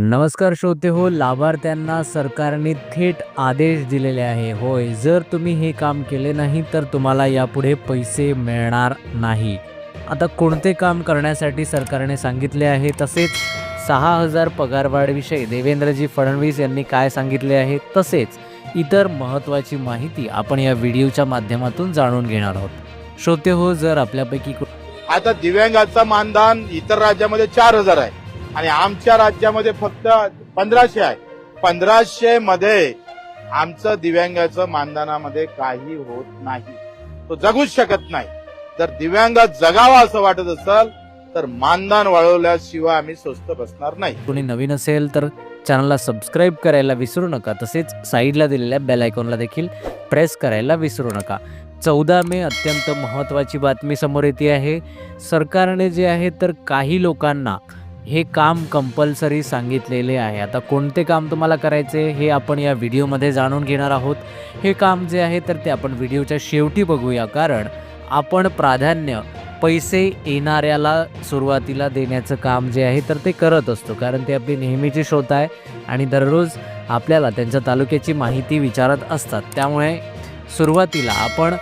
नमस्कार श्रोते हो लाभार्थ्यांना सरकारने थेट आदेश दिलेले आहे. होय जर तुम्ही हे काम केले नाही तर तुम्हाला यापुढे पैसे मिळणार नाही. आता कोणते काम करण्यासाठी सरकारने सांगितले आहे? तसेच सहा हजार पगारवाढविषयी देवेंद्रजी फडणवीस यांनी काय सांगितले आहे? तसेच इतर महत्त्वाची माहिती आपण या व्हिडिओच्या माध्यमातून जाणून घेणार आहोत. श्रोते हो जर आपल्यापैकी आता दिव्यांगाचं मानधन इतर राज्यामध्ये चार हजार आहे. आणि आमच्या राज्यामध्ये फक्त पंधराशे आहे. पंधराशे मध्ये आमचं दिव्यांगाचं मानधनामध्ये काही होत नाही. तो जगूच शकत नाही. जर दिव्यांग जगावा असं वाटत असेल तर मानधन वळवल्याशिवाय आम्ही स्वस्त बसणार नाही. कोणी नवीन असेल तर चॅनलला सबस्क्राईब करायला विसरू नका. तसेच साईडला दिलेल्या बेल आयकॉनला देखील प्रेस करायला विसरू नका. चौदा मे अत्यंत महत्त्वाची बातमी समोर येते आहे. सरकारने जे आहे तर काही लोकांना हे काम कंपल्सरी सांगितलेले आहे. आता कोणते काम तुम्हाला करायचे हे आपण या व्हिडिओमध्ये जाणून घेणार आहोत. हे काम जे आहे तर ते आपण व्हिडिओच्या शेवटी बघूया. कारण आपण प्राधान्य पैसे येणाऱ्याला सुरुवातीला देण्याचं काम जे आहे तर ते करत असतो. कारण ते आपली नेहमीची श्रोता आहे आणि दररोज आपल्याला त्यांच्या तालुक्याची माहिती विचारत असतात. त्यामुळे सुरुवातीला आपण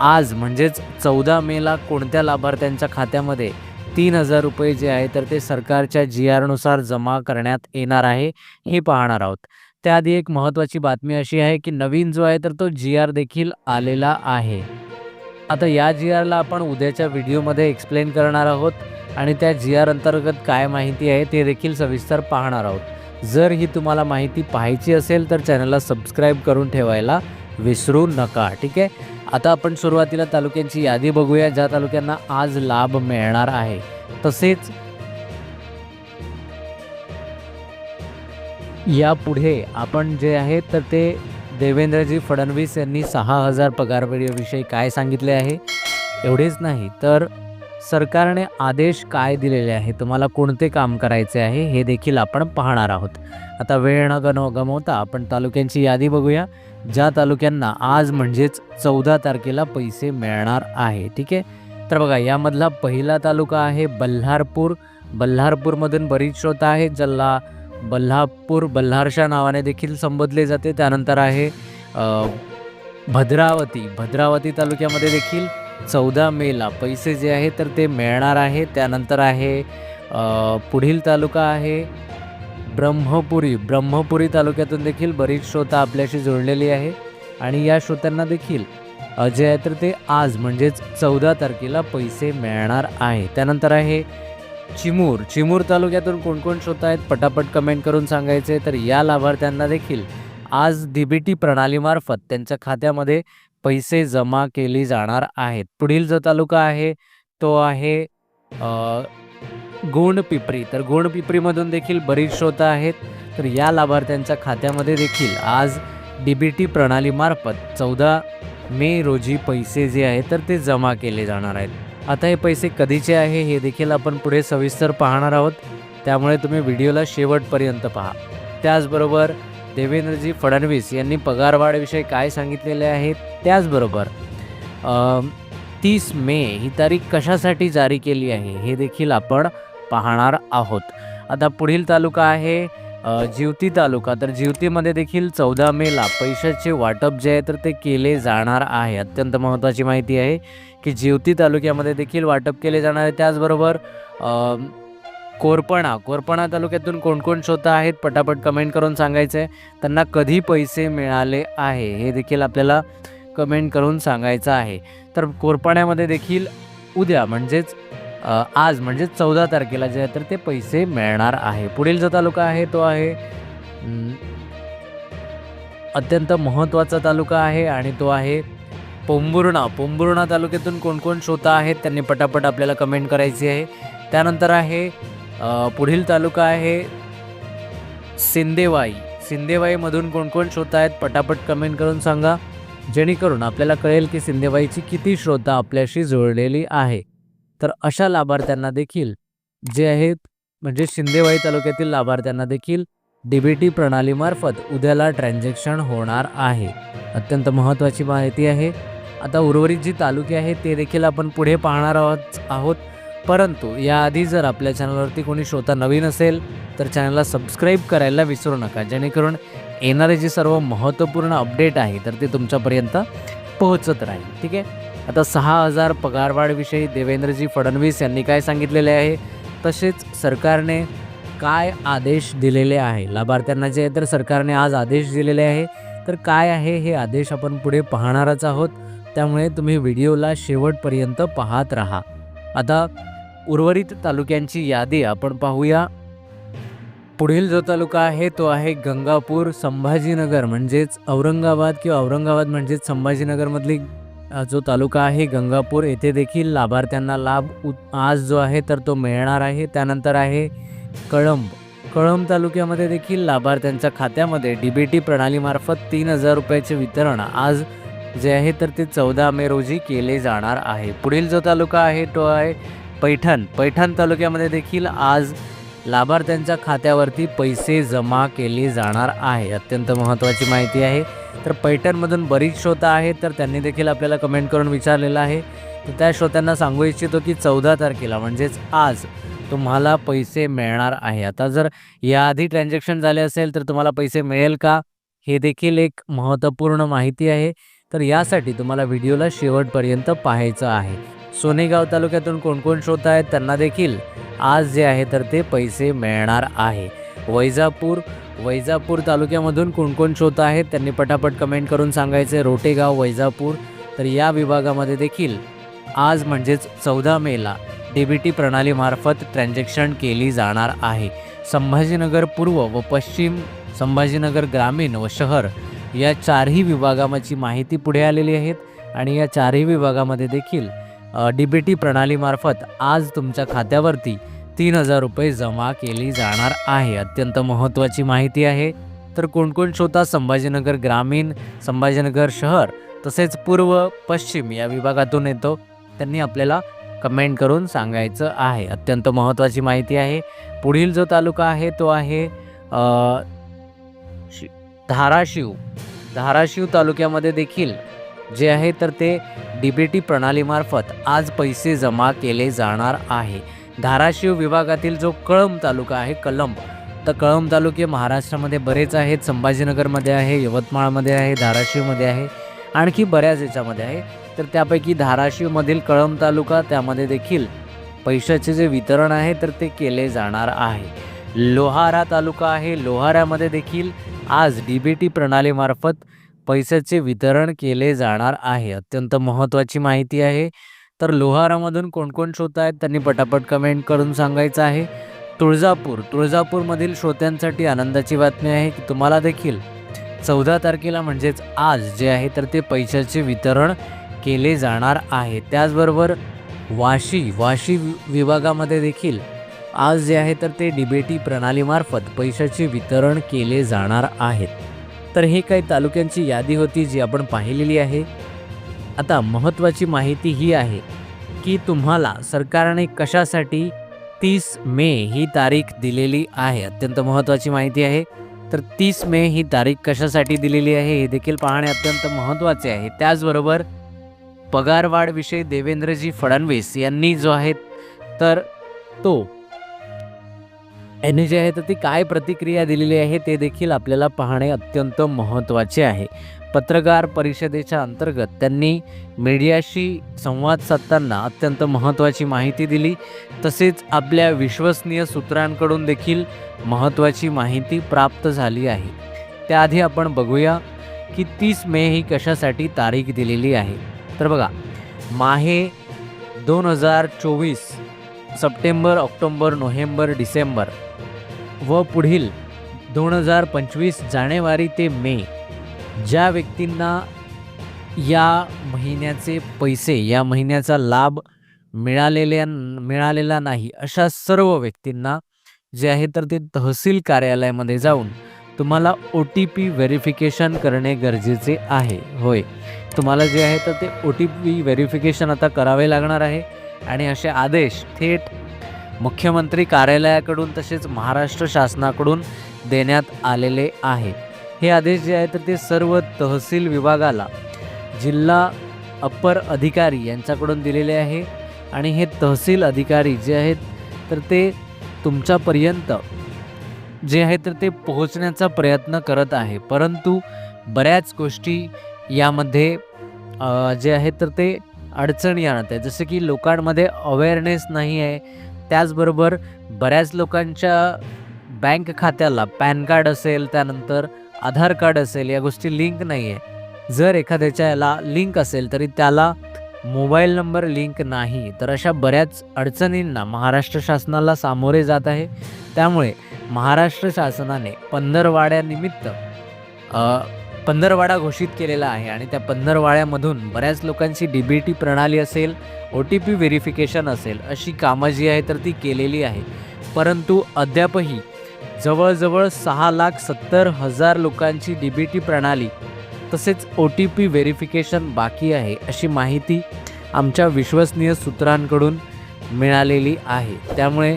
आज म्हणजेच चौदा मेला कोणत्या लाभार्थ्यांच्या खात्यामध्ये तीन हजार रुपये जे आहे तर ते सरकारच्या जी आरनुसार जमा करण्यात येणार आहे हे पाहणार आहोत. त्याआधी एक महत्त्वाची बातमी अशी आहे की नवीन जो आहे तर तो जी आर देखील आलेला आहे. आता या जी आरला आपण उद्याच्या व्हिडिओमध्ये एक्सप्लेन करणार आहोत आणि त्या जी आर अंतर्गत काय माहिती आहे ते देखील सविस्तर पाहणार आहोत. जर ही तुम्हाला माहिती पाहायची असेल तर चॅनलला सबस्क्राईब करून ठेवायला विसरू नका ठीक आहे? आता आपण सुरुवातीला तालुक्यांची यादी बघूया. ज्या तालुक्यांना आज लाभ मिळणार आहे. तसेच यापुढे आपण जे आहे तर ते देवेंद्रजी फडणवीस यांनी सहा हजार पगारविषयी काय सांगितले आहे? एवढेच नाही तर सरकारने आदेश काय दिलेले आहे? तुम्हाला कोणते काम करायचे आहे? हे देखील आपण पाहणार आहोत. आता वेळ न गनो गमवता आपण तालुक्यांची यादी बघूया. ज्या तालुक्यांना आज म्हणजेच चौदा तारखेला पैसे मिळणार आहे ठीक आहे? तर बघा यामधला पहिला तालुका आहे बल्हारपूर. बल्हारपूरमधून बरीच श्रोता आहेत ज्याला बल्हारपूर बल्हारशा नावाने देखील संबोधले जाते. त्यानंतर आहे भद्रावती. भद्रावती तालुक्यामध्ये देखील चौदा मेला पैसे जे आहे तर ते मिळणार आहे. त्यानंतर आहे पुढील तालुका आहे ब्रह्मपुरी. ब्रह्मपुरी तालुक्यातून देखील बरीच श्रोता आपल्याशी जोडलेली आहे आणि या श्रोत्यांना देखील जे आहे तर ते आज म्हणजेच चौदा तारखेला पैसे मिळणार आहे. त्यानंतर आहे चिमूर. चिमूर तालुक्यातून कोण कोण श्रोता आहेत पटापट कमेंट करून सांगायचे तर या लाभार्थ्यांना देखील आज डी बी टी प्रणालीमार्फत त्यांच्या खात्यामध्ये पैसे जमा केली जाणार आहेत. पुढील जो तालुका आहे तो आहे गोंडपिपरी तर गोंडपिपरीमधून देखील बरीच श्रोता आहेत. तर या लाभार्थ्यांच्या खात्यामध्ये देखील आज डी बी टी प्रणालीमार्फत चौदा मे रोजी पैसे जे आहेत तर ते जमा केले जाणार आहेत. आता हे पैसे कधीचे आहे हे देखील आपण पुढे सविस्तर पाहणार आहोत. त्यामुळे तुम्ही व्हिडिओला शेवटपर्यंत पहा. त्याचबरोबर देवेंद्रजी फडणवीस यांनी पगारवाढविषयी काय सांगितलेले आहे? त्याचबरोबर तीस मे ही तारीख कशासाठी जारी केली आहे? हे देखील आपण पाहणार आहोत. आता पुढील तालुका आहे अ, जिवती तालुका. तर जिवतीमध्ये देखील चौदा मेला पैशाचे वाटप जे आहे तर ते केले जाणार आहे. अत्यंत महत्त्वाची माहिती आहे की जिवती तालुक्यामध्ये देखील वाटप केले जाणार आहे. त्याचबरोबर कोरपणा. कोरपणा तालुक्यातून कोणकोण श्रोता आहेत पटापट कमेंट करून सांगायचं आहे त्यांना कधी पैसे मिळाले आहे हे देखील आपल्याला कमेंट करून सांगायचं आहे. तर कोरपाण्यामध्ये देखील उद्या म्हणजेच आज म्हणजे चौदा तारखेला जे आहे तर ते पैसे मिळणार आहे. पुढील जो तालुका आहे तो आहे अत्यंत महत्त्वाचा तालुका आहे आणि तो आहे पोंबुर्णा. पोंबुर्णा तालुक्यातून कोणकोण श्रोता आहेत त्यांनी पटापट आपल्याला कमेंट करायची आहे. त्यानंतर आहे पुढील तालुका आहे सिंदेवाई. सिंदेवाईमधून कोणकोण श्रोता आहेत पटापट कमेंट करून सांगा. जेणेकरून आपल्याला कळेल की सिंदेवाईची किती श्रोता आपल्याशी जुळलेली आहे. तर अशा लाभार्थ्यांना देखील जे आहेत म्हणजे शिंदेवाई तालुक्यातील लाभार्थ्यांना देखील डी बी टी प्रणालीमार्फत उद्याला ट्रान्झॅक्शन होणार आहे. अत्यंत महत्त्वाची माहिती आहे. आता उर्वरित जी तालुके आहेत ते देखील आपण पुढे पाहणार आहोत आहोत. परंतु याआधी जर आपल्या चॅनलवरती कोणी श्रोता नवीन असेल तर चॅनलला सबस्क्राईब करायला विसरू नका. जेणेकरून येणारे जे सर्व महत्त्वपूर्ण अपडेट आहे तर ते तुमच्यापर्यंत पोहोचत राहील. ठीक आहे? आता सहा हजार पगारवाढविषयी देवेंद्रजी फडणवीस यांनी काय सांगितलेले आहे? तसेच सरकारने काय आदेश दिलेले आहे? लाभार्थ्यांना जे तर सरकारने आज आदेश दिलेले आहे. तर काय आहे हे आदेश आपण पुढे पाहणारच आहोत. त्यामुळे तुम्ही व्हिडिओला शेवटपर्यंत पाहत राहा. आता उर्वरित तालुक्यांची यादी आपण पाहूया. पुढील जो तालुका आहे तो आहे गंगापूर संभाजीनगर म्हणजेच औरंगाबाद किंवा औरंगाबाद म्हणजेच संभाजीनगरमधली जो तालुका आहे गंगापूर येथे देखील लाभार्थ्यांना लाभ उ आज जो आहे तर तो मिळणार आहे. त्यानंतर आहे कळंब. कळंब तालुक्यामध्ये देखील लाभार्थ्यांच्या खात्यामध्ये डी बी टी प्रणालीमार्फत तीन हजार रुपयाचे वितरण आज जे आहे तर ते चौदा मे रोजी केले जाणार आहे. पुढील जो तालुका आहे तो आहे पैठण. पैठण तालुक्यामध्ये देखील आज लाभार्थ्यांच्या खात्यावरती पैसे जमा केले जाणार आहे. अत्यंत महत्त्वाची माहिती आहे. तर पैठणमधून बरीच श्रोता आहेत तर त्यांनी देखील आपल्याला कमेंट करून विचारलेलं आहे. तर त्या श्रोत्यांना सांगू इच्छितो की चौदा तारखेला म्हणजेच आज तुम्हाला पैसे मिळणार आहे. आता जर याआधी ट्रान्झॅक्शन झाले असेल तर तुम्हाला पैसे मिळेल का? हे देखील एक महत्त्वपूर्ण माहिती आहे. तर यासाठी तुम्हाला व्हिडिओला शेवटपर्यंत पाहायचं आहे. सोनेगाव तालुक्यातून कोण कोण श्रोत आहेत त्यांना देखील आज जे आहे तर ते पैसे मिळणार आहे. वैजापूर वैजापूर तालुक्यामधून कोण कोण श्रोत आहेत त्यांनी पटापट कमेंट करून सांगायचे. रोटेगाव वैजापूर तर या विभागामध्ये देखील आज म्हणजेच चौदा मेला डी बी टी प्रणालीमार्फत ट्रान्झॅक्शन केली जाणार आहे. संभाजीनगर पूर्व व पश्चिम संभाजीनगर ग्रामीण व शहर या चारही विभागाची माहिती पुढे आलेली आहेत आणि या चारही विभागामध्ये देखील डी बी टी प्रणालीमार्फत आज तुमच्या खात्यावरती तीन हजार रुपये जमा केली जाणार आहे. अत्यंत महत्त्वाची माहिती आहे. तर कोणकोण श्रोता संभाजीनगर ग्रामीण संभाजीनगर शहर तसेच पूर्व पश्चिम या विभागातून येतो त्यांनी आपल्याला कमेंट करून सांगायचं आहे. अत्यंत महत्त्वाची माहिती आहे. पुढील जो तालुका आहे तो आहे धाराशिव. धाराशिव तालुक्यामध्ये देखील जे आहे तर ते डी बी टी प्रणालीमार्फत आज पैसे जमा केले जाणार आहे. धाराशिव विभागातील जो कळंब तालुका आहे कलंब तर कळंब तालुके महाराष्ट्रामध्ये बरेच आहेत. संभाजीनगरमध्ये आहे यवतमाळमध्ये आहे धाराशिवमध्ये आहे आणखी बऱ्याच याच्यामध्ये आहे. तर त्यापैकी धाराशिवमधील कळंब तालुका त्यामध्ये देखील पैशाचे जे वितरण आहे तर ते केले जाणार आहे. लोहारा तालुका आहे. लोहाऱ्यामध्ये देखील आज डी बी टी प्रणालीमार्फत पैशाचे वितरण केले जाणार आहे. अत्यंत महत्त्वाची माहिती आहे. तर लोहारामधून कोण कोण श्रोता आहेत? त्यांनी पटापट कमेंट करून सांगायचं आहे. तुळजापूर. तुळजापूरमधील श्रोत्यांसाठी आनंदाची बातमी आहे की तुम्हाला देखील चौदा तारखेला म्हणजेच आज जे आहे तर ते पैशाचे वितरण केले जाणार आहे. त्याचबरोबर वाशी वाशी विभागामध्ये देखील आज जे आहे तर ते डिबेटी प्रणालीमार्फत पैशाचे वितरण केले जाणार आहेत तर हे काही तालुक्यांची यादी होती जी आपण पाहिलेली आहे. आता महत्त्वाची माहिती ही आहे की तुम्हाला सरकारने कशासाठी तीस मे ही तारीख दिलेली आहे. अत्यंत महत्त्वाची माहिती आहे. तर तीस मे ही तारीख कशासाठी दिलेली आहे हे देखील पाहणे अत्यंत महत्त्वाचे आहे. त्याचबरोबर पगारवाढविषयी देवेंद्रजी फडणवीस यांनी जो आहे तर तो यांनी जे आहे तर ती काय प्रतिक्रिया दिलेली आहे ते देखील आपल्याला पाहणे अत्यंत महत्त्वाचे आहे. पत्रकार परिषदेच्या अंतर्गत त्यांनी मीडियाशी संवाद साधताना अत्यंत महत्त्वाची माहिती दिली. तसेच आपल्या विश्वसनीय सूत्रांकडून देखील महत्त्वाची माहिती प्राप्त झाली आहे. त्याआधी आपण बघूया की तीस मे ही कशासाठी तारीख दिलेली आहे. तर बघा माहे दोन हजार चोवीस सप्टेंबर ऑक्टोंबर नोव्हेंबर डिसेंबर व पुढील दोन हजार पंचवीस जानेवारी ते मे ज्या व्यक्तींना या महिन्याचे पैसे या महिन्याचा लाभ मिळालेल्या मिळालेला नाही अशा सर्व व्यक्तींना जे आहे तर ते तहसील कार्यालयामध्ये जाऊन तुम्हाला ओ टी पी व्हेरिफिकेशन करणे गरजेचे आहे. होय. तुम्हाला जे आहे तर ते ओ टी पी व्हेरिफिकेशन आता करावे लागणार आहे आणि असे आदेश थेट मुख्यमंत्री कार्यालयाकडून तसेच महाराष्ट्र शासनाकडून देण्यात आलेले आहे. हे आदेश जे आहेत तर ते सर्व तहसील विभागाला जिल्हा अप्पर अधिकारी यांच्याकडून दिलेले आहे आणि हे तहसील अधिकारी जे आहेत तर ते तुमच्यापर्यंत जे आहे तर ते पोहोचण्याचा प्रयत्न करत आहे. परंतु बऱ्याच गोष्टी यामध्ये जे आहे तर ते अडचणी आणत आहे. जसं की लोकांमध्ये अवेअरनेस नाही आहे त्याचबरोबर बऱ्याच लोकांच्या बँक खात्याला पॅन कार्ड असेल त्यानंतर आधार कार्ड असेल या गोष्टी लिंक नाही आहे जर एखाद्याच्या याला लिंक असेल तरी त्याला मोबाईल नंबर लिंक नाही. तर अशा बऱ्याच अडचणींना महाराष्ट्र शासनाला सामोरे जात आहे. त्यामुळे महाराष्ट्र शासनाने पंधरवाड्यानिमित्त पंधरवाडा घोषित केलेला आहे आणि त्या पंधरवाड्यामधून बऱ्याच लोकांची डी बी टी प्रणाली असेल ओ टी पी व्हेरिफिकेशन असेल अशी कामं जी आहे तर ती केलेली आहे. परंतु अद्यापही जवळजवळ सहा लाख सत्तर हजार लोकांची डी बी टी प्रणाली तसेच ओ टी पी व्हेरिफिकेशन बाकी आहे अशी माहिती आमच्या विश्वसनीय सूत्रांकडून मिळालेली आहे. त्यामुळे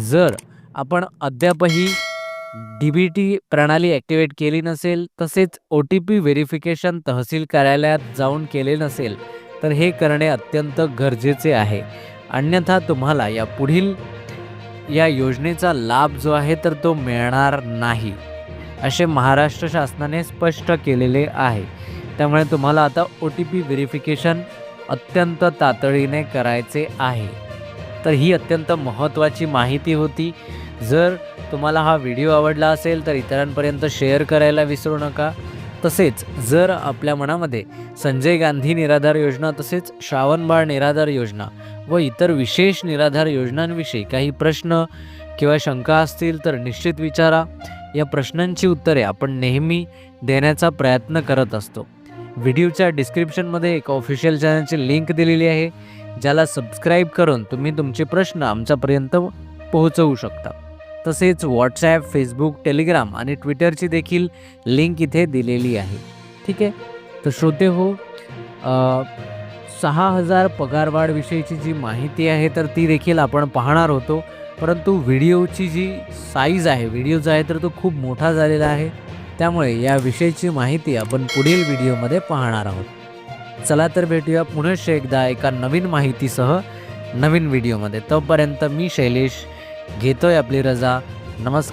जर आपण अद्यापही डी बी टी प्रणाली ॲक्टिवेट केली नसेल तसेच ओ टी पी व्हेरिफिकेशन तहसील कार्यालयात जाऊन केले नसेल तर हे करणे अत्यंत गरजेचे आहे. अन्यथा तुम्हाला या पुढील या योजनेचा लाभ जो आहे तर तो मिळणार नाही असे महाराष्ट्र शासनाने स्पष्ट केलेले आहे. त्यामुळे तुम्हाला आता ओ टी पी व्हेरिफिकेशन अत्यंत तातडीने करायचे आहे. तर ही अत्यंत महत्त्वाची माहिती होती. जर तुम्हाला हा व्हिडिओ आवडला असेल तर इतरांपर्यंत शेअर करायला विसरू नका. तसेच जर आपल्या मनामध्ये संजय गांधी निराधार योजना तसेच श्रावणबाळ निराधार योजना व इतर विशेष निराधार योजनांविषयी काही प्रश्न किंवा शंका असतील तर निश्चित विचारा. या प्रश्नांची उत्तरे आपण नेहमी देण्याचा प्रयत्न करत असतो. व्हिडिओच्या डिस्क्रिप्शनमध्ये एक ऑफिशियल चॅनलची लिंक दिलेली आहे ज्याला सबस्क्राईब करून तुम्ही तुमचे प्रश्न आमच्यापर्यंत पोहोचवू शकता. तसेच व्हॉट्सॲप फेसबुक टेलिग्राम आणि ट्विटरची देखील लिंक इथे दिलेली आहे. ठीक आहे? तर श्रोते हो सहा हजार पगारवाढविषयीची जी माहिती आहे तर ती देखील आपण पाहणार होतो. परंतु व्हिडिओची जी साईज आहे व्हिडिओ जो आहे तर तो खूप मोठा झालेला आहे. त्यामुळे या विषयीची माहिती आपण पुढील व्हिडिओमध्ये पाहणार आहोत. चला तर भेटूया पुनश्च एकदा एका नवीन माहितीसह नवीन व्हिडिओमध्ये. तोपर्यंत मी शैलेश घेतोय आपली रजा. नमस्कार.